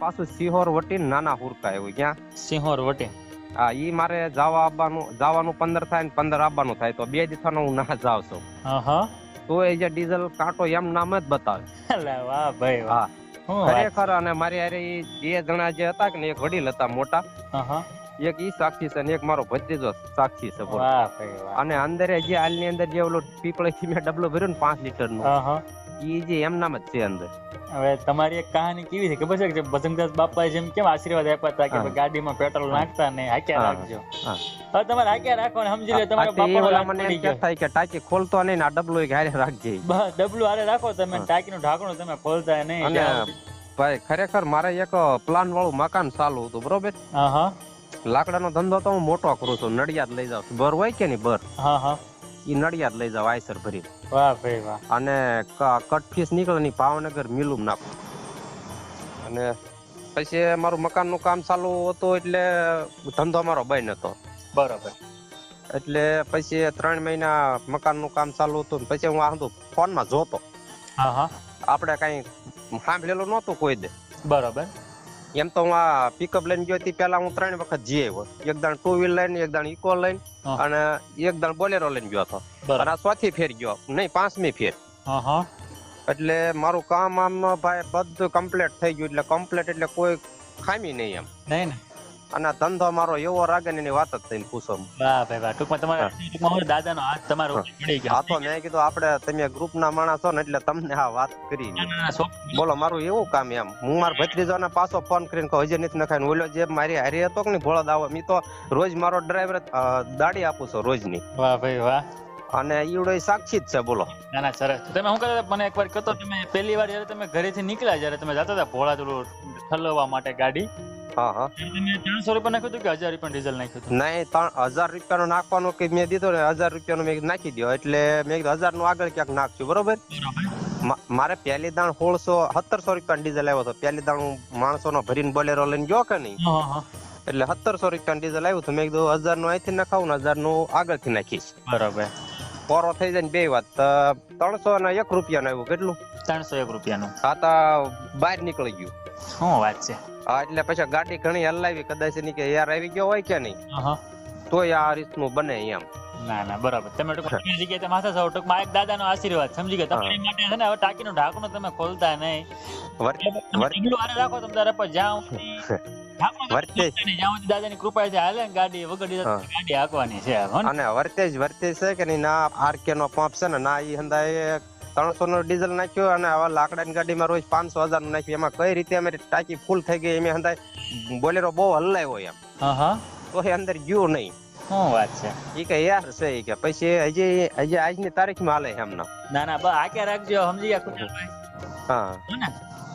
પાછું સિહોર વટી નાના હુરકા એવું ક્યાં? સિંહોર વટી. હા ઈ મારે જવા આવવાનું જવાનું પંદર થાય ને પંદર આવવાનું થાય તો બે દિવસનો હું ના જાવ છું. તો એ જે ડીઝલ કાંટો એમ નામ જ બતાવે. વાહ ભાઈ વાહ. ખરેખર અને મારી હારે બે જણા જે હતા કે ને એક વડીલ હતા મોટા એક ઈ સાક્ષી છે ને એક મારો ભત્રીજો સાક્ષી છે અને અંદર જે હાલની અંદર જે ઓલો પીપળે થી મેં ડબલો ભર્યો ને પાંચ લીટરનું હા જે એમ નામ જ છે અંદર. હવે તમારી એક કહાની કેવી છે? ખબર છે કે ભજનદાસ બાપાએ જેમ કેમ આશીર્વાદ આપ્યા હતા કે ગાડીમાં પેટ્રોલ નાખતા ને હાક્યા રાખજો. હવે તમારે હાક્યા રાખો ને સમજી લો તમારા લાગ મને એમ કહેતા કે ટાંકી ખોલતો નહીં આ ડબલું એક હારે રાખજે. ડબલું હારે રાખો તમે. ટાંકીનું ઢાંકણું તમે ખોલતા નહીં. ભાઈ ખરેખર મારે એક પ્લાન વાળું મકાન ચાલુ હતું બરોબર? લાકડાનો ધંધો તો હું મોટો કરું છું નડિયાદ લઈ જાઉં છું. બર હોય કે નહીં બર હા હા. ઈ નડિયાદ લઈ જાવ આયસર ભરી વાહ ભાઈ વાહ. અને કટફીસ કટ ફીસ નીકળે ની ભાવનગર મિલુમ નાખું. અને પછી મારું મકાનનું કામ ચાલુ હતું એટલે ધંધો મારો બંધ હતો. બરોબર. એટલે પછી ત્રણ મહિના મકાનનું કામ ચાલુ હતું ને પછી હું આ ફોનમાં જોતો. આપણે કઈ સાંભળેલું નહોતું કોઈ દે. બરોબર. એમ તો હું આ પિકઅપ લઈને ગયો હતી પેલા હું ત્રણ વખત જઈ આવ્યો. એક દાણ ટુ વ્હીલ લઈને એક દાણ ઇકો લઈને અને એક દાણ બોલેરો લઈને ગયો હતો. અને આ ચોથી ફેર ગયો. નહીં પાંચમી ફેર. એટલે મારું કામ આમ ભાઈ બધું કમ્પ્લીટ થઈ ગયું. એટલે કમ્પ્લીટ એટલે કોઈ ખામી નહીં એમ. નહીં ને અને ધંધો મારો એવો રાગે ને એની વાત જ થઈને પૂછો વાહ ભાઈ વાહ ટૂંકમાં તમારા ટૂંકમાં દાદાનો હાથ તમારો પડી ગયો. હા તો મેં કીધું આપણે તમે ગ્રુપના માણસ છો ને એટલે તમને આ વાત કરી. બોલો મારું એવું કામ એમ. હું મારા ભત્રીજાને પાછો ફોન કરીને કહું હજી નથી નખાય. ઓલો જે મારી હારી હતો કે ભોળો દાવો મી તો રોજ મારો ડ્રાઈવર દાડી આપું છું રોજની. વાહ ભાઈ વાહ. અને ઈવડો સાક્ષી જ છે બોલો. ના ના સરસ. તમે શું હતા? મને એકવાર કહેતો તમે પહેલી વાર જ્યારે તમે ઘરેથી નીકળ્યા જ્યારે તમે જતા હતા ભોળા થલવા ઠલવવા માટે ગાડી? હા હા. તમે ત્રણસો રૂપિયા નાખ્યું હતું કે હજાર રૂપિયા ડીઝલ નાખ્યું હતું નહીં ત્રણ હજાર રૂપિયાનો નાખવાનો કે મેં દીધો ને હજાર રૂપિયાનો મેં નાખી દો એટલે મેં હજારનું આગળ ક્યાંક નાખશું બરોબર? મારે પહેલી દાણ સોળસો સત્તરસો રૂપિયા ડીઝલ આવ્યો હતો. પહેલી દાણ હું માણસોનો ભરીને બોલેરો લઈને ગયો કે નહીં? હા હા. એટલે સત્તરસો રૂપિયા ડીઝલ આવ્યું હતું. મેં કીધું હજારનું અહીંથી નખાવું ને હજારનું આગળથી નાખીશ. બરોબર. પોરો થઈ જાય ને બે વાત. ત્રણસો ને એક રૂપિયા આવ્યું. કેટલું? ત્રણસો એક રૂપિયા નું તો બહાર નીકળી ગયું. શું વાત છે? હા એટલે પછી ગાડી ઘણી હલાવી કદાચ એની કે યાર આવી ગયો હોય કે નહીં. તોય આ રીતનું બને એમ. ના ના બરાબર. તમે ટૂંકમાં જગ્યાએ તમે માથા છો ટૂંકમાં એક દાદાનો આશીર્વાદ સમજી ગયા. તમારી માટે છે ને હવે ટાંકીનું ઢાંકણું તમે ખોલતા નહીં. વર- તમે વર- ઢગલું હારે રાખો તમે તારે પર જાઉં દાદાની કૃપા છે હાલે ગાડી વગર ડીઝલ ગાડી હાંકવાની છે અને વર્તેજ વર્તેજ છે કે ના આરકે નો પંપ છે ને ના એ હંદા ત્રણસો નો ડીઝલ નાખ્યો અને હવે લાકડાની ગાડીમાં રોજ પાંચસો હજારનું નાખ્યું. એમાં કઈ રીતે અમે ટાંકી ફૂલ થઈ ગઈ એમ હંદા બોલેરો બહુ હલાવ્યો એમ. તો એ અંદર ગયું નહીં. શું વાત છે? કે યાર છે કે પછી હજી હજી આજની તારીખમાં હાલે એમના. ના ના બસ આકે રાખજો સમજી ગયા હા.